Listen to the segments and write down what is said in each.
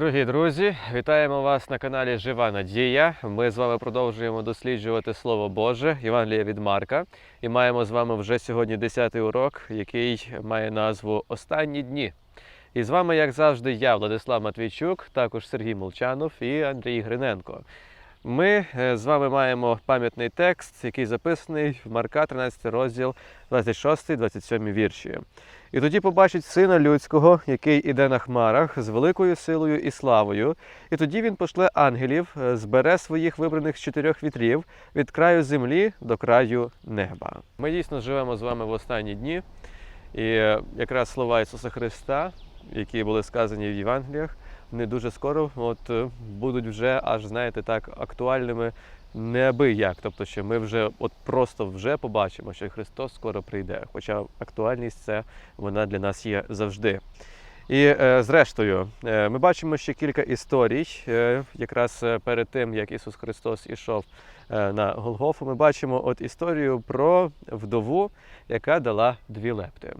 Дорогі друзі, вітаємо вас на каналі Жива Надія. Ми з вами продовжуємо досліджувати Слово Боже, Євангелія від Марка. І маємо з вами вже сьогодні 10-й урок, який має назву Останні дні. І з вами, як завжди, я, Владислав Матвійчук, також Сергій Молчанов і Андрій Гриненко. Ми е, з вами маємо пам'ятний текст, який записаний в Марка 13 розділ 26-27 вірші. І тоді побачить сина людського, який іде на хмарах з великою силою і славою. І тоді він пошле ангелів, е, збере своїх вибраних з чотирьох вітрів від краю землі до краю неба. Ми дійсно живемо з вами в останні дні, і е, якраз слова Ісуса Христа, які були сказані в Євангеліях, вони дуже скоро от, е, будуть вже аж знаєте так актуальними неабияк. Тобто, що ми вже от просто вже побачимо, що Христос скоро прийде. Хоча актуальність це вона для нас є завжди. І е, зрештою, е, ми бачимо ще кілька історій. Е, якраз перед тим, як Ісус Христос ішов на Голгофу, ми бачимо от історію про вдову, яка дала дві лепти.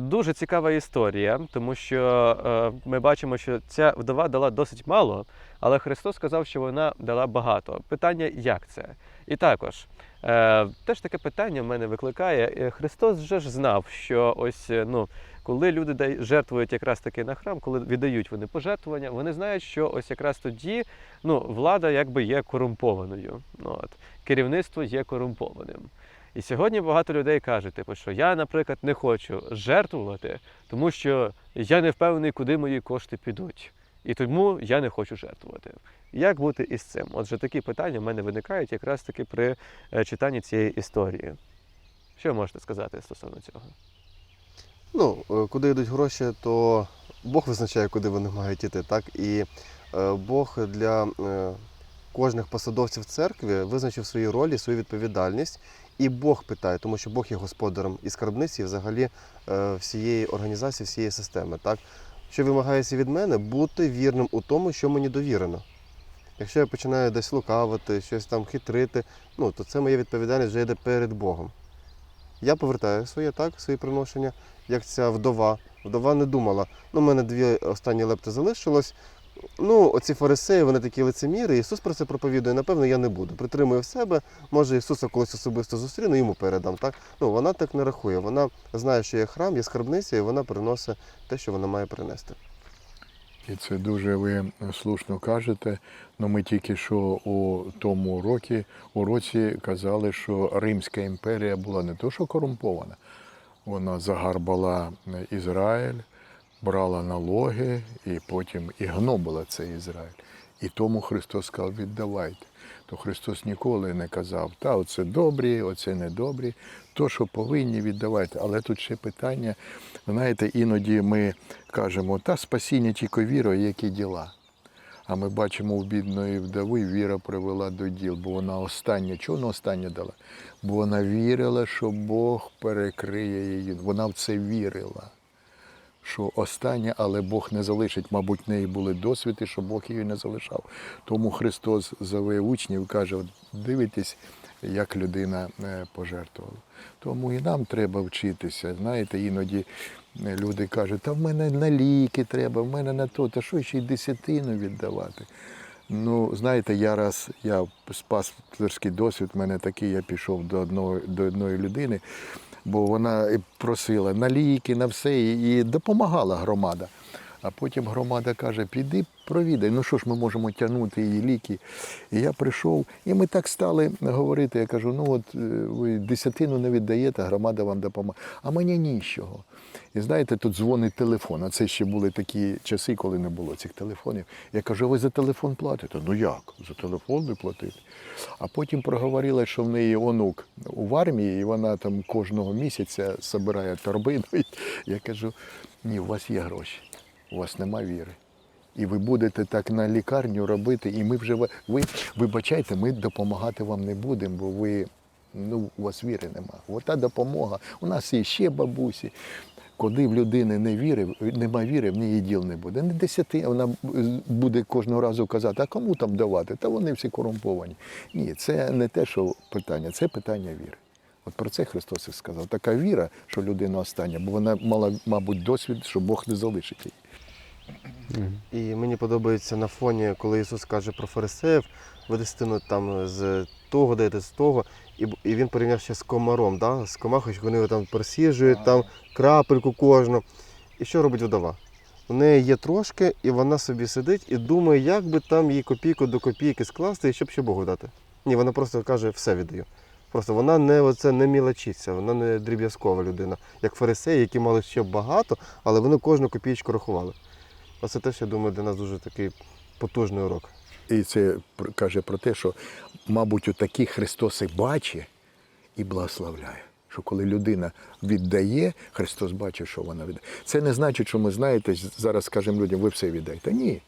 Дуже цікава історія, тому що ми бачимо, що ця вдова дала досить мало, але Христос сказав, що вона дала багато. Питання, як це? І також е, теж таке питання в мене викликає. Е, Христос вже ж знав, що ось е, ну. Коли люди жертвують якраз таки на храм, коли віддають вони пожертвування, вони знають, що ось якраз тоді ну, влада якби є корумпованою. Ну, от, керівництво є корумпованим. І сьогодні багато людей кажуть, типу, що я, наприклад, не хочу жертвувати, тому що я не впевнений, куди мої кошти підуть. І тому я не хочу жертвувати. Як бути із цим? Отже, такі питання в мене виникають якраз таки при е, читанні цієї історії. Що ви можете сказати стосовно цього? Ну, е, куди йдуть гроші, то Бог визначає, куди вони мають іти. Так? І е, Бог для кожних посадовців церкви визначив свої ролі, свою відповідальність. І Бог питає, тому що Бог є господарем і скарбниці, і взагалі всієї організації, всієї системи. Так? Що вимагається від мене бути вірним у тому, що мені довірено. Якщо я починаю десь лукавити, щось там хитрити, ну, то це моя відповідальність вже йде перед Богом. Я повертаю своє так, свої приношення, як ця вдова. Вдова не думала, ну, в мене дві останні лепти залишилось. Ну, оці фарисеї, вони такі лицеміри, Ісус про це проповідує, напевно, я не буду. Притримую в себе, може Ісуса колись особисто зустріну, йому передам. Так? Ну, вона так не рахує. Вона знає, що є храм, є скарбниця, і вона приносить те, що вона має принести. І це дуже ви слушно кажете. Ну ми тільки що у тому році, уроці казали, що Римська імперія була не то, що корумпована, вона загарбала Ізраїль, брала налоги і потім і гнобила цей Ізраїль. І тому Христос сказав, віддавайте. То Христос ніколи не казав, та оце добрі, оце недобрі, то, що повинні віддавайте. Але тут ще питання, знаєте, іноді ми кажемо, та спасіння тільки вірою, які діла. А ми бачимо у бідної вдови, віра привела до діл, бо вона остання. Чого вона остання дала? Бо вона вірила, що Бог перекриє її. Вона в це вірила. Що останнє, але Бог не залишить. Мабуть, в неї були досвіди, що Бог її не залишав. Тому Христос зове учнів і каже: «От дивитесь, як людина е, пожертвувала. Тому і нам треба вчитися. Знаєте, іноді е, люди кажуть, та в мене на ліки треба, в мене на то, та що ще й десятину віддавати. Ну, знаєте, я раз я спас пасторський досвід, в мене такий, я пішов до одного до одної людини, бо вона просила на ліки, на все, і допомагала громада. А потім громада каже, піди провідай. Ну що ж ми можемо тягнути її ліки. І я прийшов, і ми так стали говорити. Я кажу, ну от е, ви десятину не віддаєте, громада вам допомагає. А мені нічого. І знаєте, тут дзвонить телефон. А це ще були такі часи, коли не було цих телефонів. Я кажу, ви за телефон платите? Ну як? За телефон не платити? А потім проговорила, що в неї онук в армії, і вона там кожного місяця збирає торбину. Я кажу, ні, у вас є гроші, у вас нема віри. І ви будете так на лікарню робити, і ми вже ви, ви вибачайте, ми допомагати вам не будемо, бо ви ну, у вас віри нема. Ота допомога. У нас є ще бабусі. Коли в людини не віри, нема віри, в неї діл не буде. Не десяти, вона буде кожного разу казати, а кому там давати? Та вони всі корумповані. Ні, це не те, що питання, це питання віри. От про це Христос і сказав. Така віра, що людина остання, бо вона мала, мабуть, досвід, що Бог не залишить її. І мені подобається на фоні, коли Ісус каже про фарисеїв, ви десятину там з того даєте, з того. І, і він порівняв ще з комаром, да? з комахою, вони там просіжують, там крапельку кожну. І що робить вдова? У неї є трошки, і вона собі сидить і думає, як би там їй копійку до копійки скласти, і щоб ще Богу дати. Ні, вона просто каже, все віддаю. Просто вона не оце не мілочиться, вона не дріб'язкова людина, як фарисеї, які мали ще багато, але вони кожну копійку рахували. Оце теж, я думаю, для нас дуже такий потужний урок. І це каже про те, що, мабуть, у таких Христос і бачить і благословляє. Що коли людина віддає, Христос бачить, що вона віддає. Це не значить, що ми знаєте, зараз скажемо людям, ви все віддайте. Ні.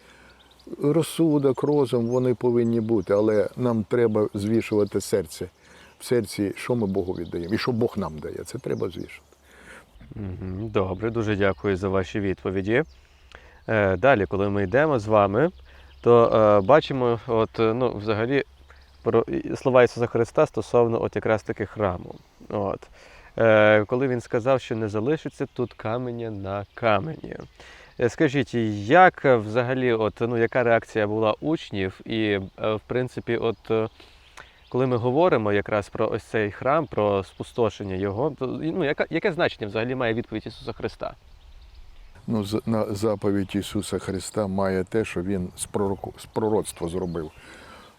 Розсудок, розум, вони повинні бути, але нам треба звішувати серце. В серці, що ми Богу віддаємо, і що Бог нам дає. Це треба звішувати. Мгм, Добре, дуже дякую за ваші відповіді. Е, Далі, коли ми йдемо з вами, то е, бачимо, от, ну, взагалі, про слова Ісуса Христа стосовно от якраз таки храму. От. Е, Коли він сказав, що не залишиться тут каменя на камені. Скажіть, як взагалі, от, ну, яка реакція була учнів? І, в принципі, от, коли ми говоримо якраз про ось цей храм, про спустошення його, то ну, яка, яке значення взагалі має відповідь Ісуса Христа? Ну, на заповідь Ісуса Христа має те, що Він з, пророку, з пророцтва зробив.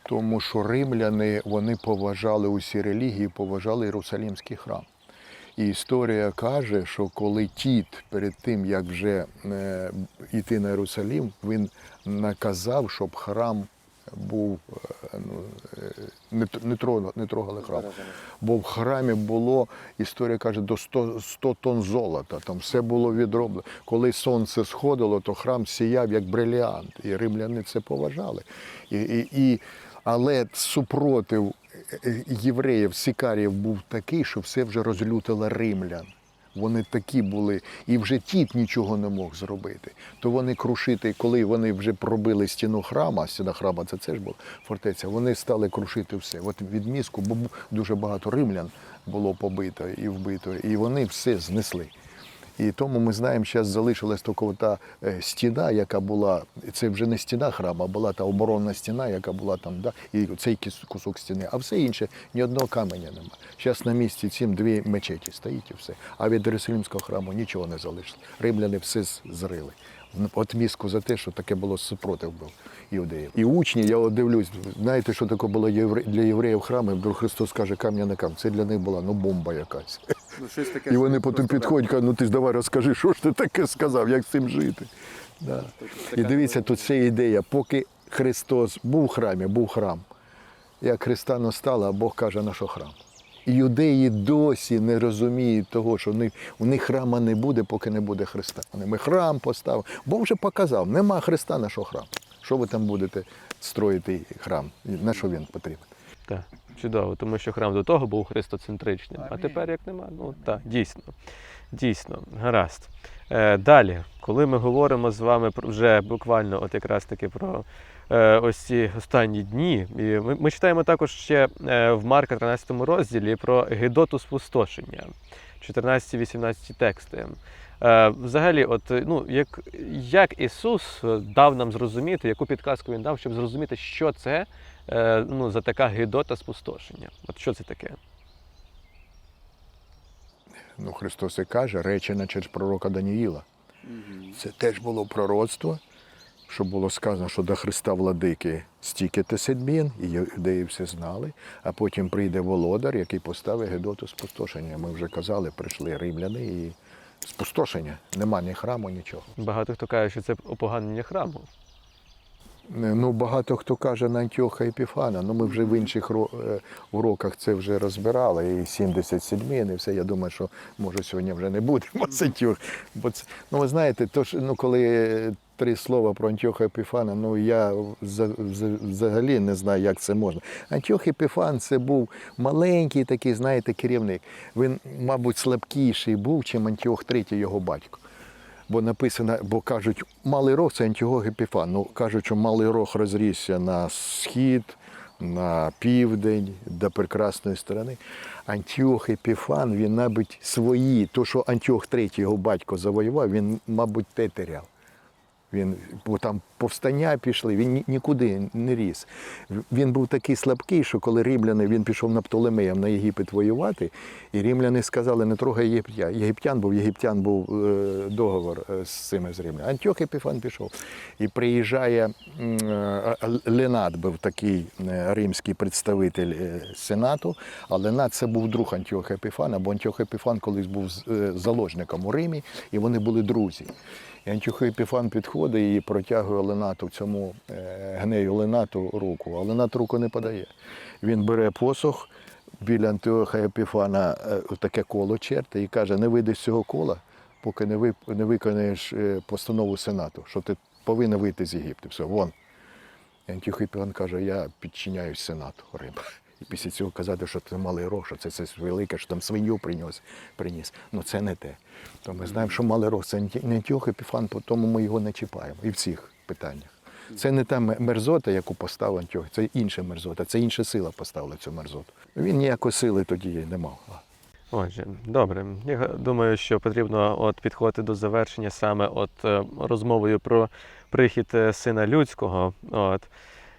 Тому що римляни вони поважали усі релігії, поважали Єрусалімський храм. І історія каже, що коли Тіт перед тим, як вже е, йти на Єрусалім, він наказав, щоб храм був е, ну, е, не, не, трогали, не трогали храм. Бо в храмі було, історія каже, до 100, 100 тонн золота. Там все було відроблено. Коли сонце сходило, то храм сіяв як бриліант. І римляни це поважали. І, і, і, але супротив е, євреїв, сікарів був такий, що все вже розлютило римлян. Вони такі були, і вже тіт нічого не мог зробити. То вони крушити, коли вони вже пробили стіну храма, стіна храма це це ж була фортеця, вони стали крушити все. От від мізку, бо дуже багато римлян було побито і вбито, і вони все знесли. І тому ми знаємо, зараз залишилась тільки та е, стіна, яка була, це вже не стіна храму, а була та оборонна стіна, яка була там, да, і цей кусок стіни. А все інше ні одного каменя нема. Зараз на місці цим дві мечеті стоїть і все. А від Єрусалимського храму нічого не залишилось. Римляни все зрили. От мізку за те, що таке було супротив був іудеїв. І учні, я дивлюсь, знаєте, що таке було для євреїв храми, вдруг Христос каже, камня на камінь. Це для них була ну, бомба якась. І вони потім підходять, кажуть, ну ти ж давай розкажи, що ж ти таке сказав, як з цим жити. Да. І дивіться, тут ця ідея, поки Христос був в храмі, був храм. Як Христа настала, а Бог каже, на що храм. І юдеї досі не розуміють того, що в них, у них храма не буде, поки не буде Христа. Вони ми храм поставимо. Бог вже показав, нема Христа, на що храм. Що ви там будете строїти храм? На що він потрібен? Так, чудово, тому що храм до того був христоцентричним. А тепер як нема, ну так, дійсно. Дійсно, гаразд. Е, далі, коли ми говоримо з вами про вже буквально, от якраз таки про е, ось ці останні дні, і ми, ми читаємо також ще е, в Марка 13 розділі про Гедоту спустошення, 14-18 тексти. Е, взагалі, от ну як, як Ісус дав нам зрозуміти, яку підказку він дав, щоб зрозуміти, що це е, ну, за така гидота спустошення. От що це таке? Ну, Христос і каже, речена через пророка Даніїла. Це теж було пророцтво, що було сказано, що до Христа владики стільки тесидмін, і юдеї все знали, а потім прийде володар, який поставить Гедоту спустошення. Ми вже казали, прийшли римляни і спустошення. Нема ні храму, нічого. Багато хто каже, що це опоганення храму. Ну, багато хто каже на Антіоха Епіфана. Ну, ми вже в інших е, уроках це вже розбирали, і 77 і все. Я думаю, що може сьогодні вже не будемо з Антіох. Бо це, ну, ви знаєте, то ж, ну, коли три слова про Антіоха Епіфана, ну я за- за- взагалі не знаю, як це можна. Антіох Епіфан це був маленький такий, знаєте, керівник. Він, мабуть, слабкіший був, чим Антіох III, його батько. Бо написано, бо кажуть, малий рог це Антіох Епіфан. Ну кажуть, що малий рог розрісся на схід, на південь, до прекрасної сторони. Антіох Епіфан, він, мабуть, свої, то, що Антіох III, його батько завоював, він, мабуть, те теряв. Він, бо там повстання пішли, він ні- нікуди не ріс. Він був такий слабкий, що коли римляни, він пішов на Птолемеєм на Єгипет воювати, і римляни сказали, не трогай єгиптян. Єгиптян був, єгиптян був е, договор е, з цими з римлянами. Антьох Епіфан пішов. І приїжджає е, Ленат, був такий римський представитель Сенату, а Ленат це був друг Антьоха Епіфана, бо Антьох Епіфан колись був заложником у Римі, і вони були друзі. Антюх Епіфан підходить і протягує Ленату цьому е, гнею Ленату руку, а Ленат руку не подає. Він бере посох біля Антіоха Епіфана е, таке коло черти і каже: не вийди з цього кола, поки не, не виконаєш е, постанову Сенату, що ти повинен вийти з Єгипту. Все, вон. І Антюх Епіфан каже, я підчиняюсь Сенату Рима. І після цього казати, що це малий рог, що це щось велике, що там свиню приніс. приніс. Ну це не те. То ми знаємо, що малий рог це не Антіох Епіфан, тому ми його не чіпаємо і в цих питаннях. Це не та мерзота, яку поставив Антіох, це інша мерзота, це інша сила поставила цю мерзоту. Він ніякої сили тоді не мав. Отже, добре. Я думаю, що потрібно от підходити до завершення саме от е, розмовою про прихід е, сина людського. От.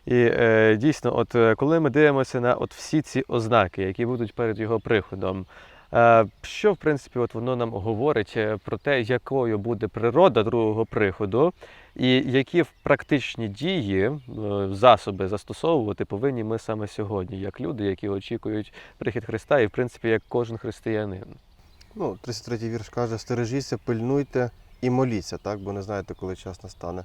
І е, дійсно, от е, коли ми дивимося на от всі ці ознаки, які будуть перед його приходом, е, що в принципі от воно нам говорить е, про те, якою буде природа другого приходу, і які в практичні дії, е, засоби застосовувати повинні ми саме сьогодні, як люди, які очікують прихід Христа, і в принципі як кожен християнин. Ну, 33-й вірш каже: стережіться, пильнуйте і моліться, так, бо не знаєте, коли час настане.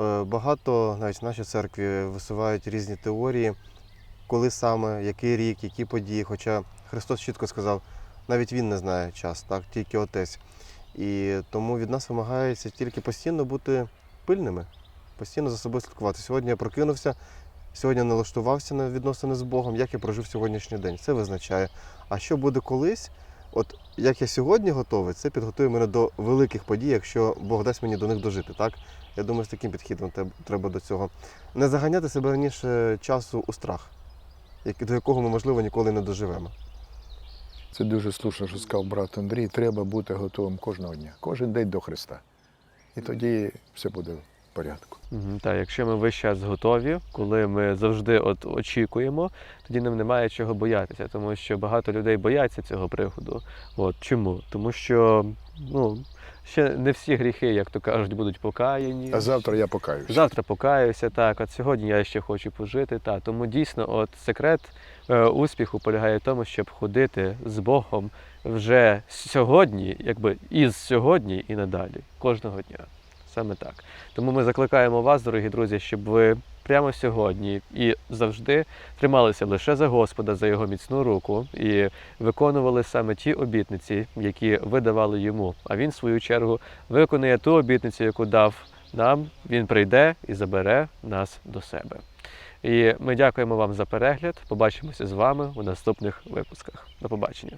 Е, Багато, навіть в нашій церкві, висувають різні теорії, коли саме, який рік, які події. Хоча Христос чітко сказав, навіть Він не знає час, так, тільки Отець. І тому від нас вимагається тільки постійно бути пильними, постійно за собою слідкувати. Сьогодні я прокинувся, сьогодні налаштувався на відносини з Богом, як я прожив сьогоднішній день. Це визначає. А що буде колись? От як я сьогодні готовий, це підготує мене до великих подій, якщо Бог дасть мені до них дожити. Так? Я думаю, з таким підхідом треба до цього. Не заганяти себе раніше часу у страх, до якого ми, можливо, ніколи не доживемо. Це дуже слушно, що сказав брат Андрій. Треба бути готовим кожного дня, кожен день до Христа. І тоді все буде порядку. Мгм, Так, якщо ми весь час готові, коли ми завжди от очікуємо, тоді нам немає чого боятися, тому що багато людей бояться цього приходу. От чому? Тому що ну, ще не всі гріхи, як то кажуть, будуть покаяні. А завтра я покаюся. Завтра покаюся, так, от сьогодні я ще хочу пожити. Так. Тому дійсно, от секрет е, успіху полягає в тому, щоб ходити з Богом вже сьогодні, якби із сьогодні і надалі, кожного дня. Саме так. Тому ми закликаємо вас, дорогі друзі, щоб ви прямо сьогодні і завжди трималися лише за Господа, за його міцну руку і виконували саме ті обітниці, які ви давали йому. А він, в свою чергу, виконує ту обітницю, яку дав нам. Він прийде і забере нас до себе. І ми дякуємо вам за перегляд. Побачимося з вами у наступних випусках. До побачення.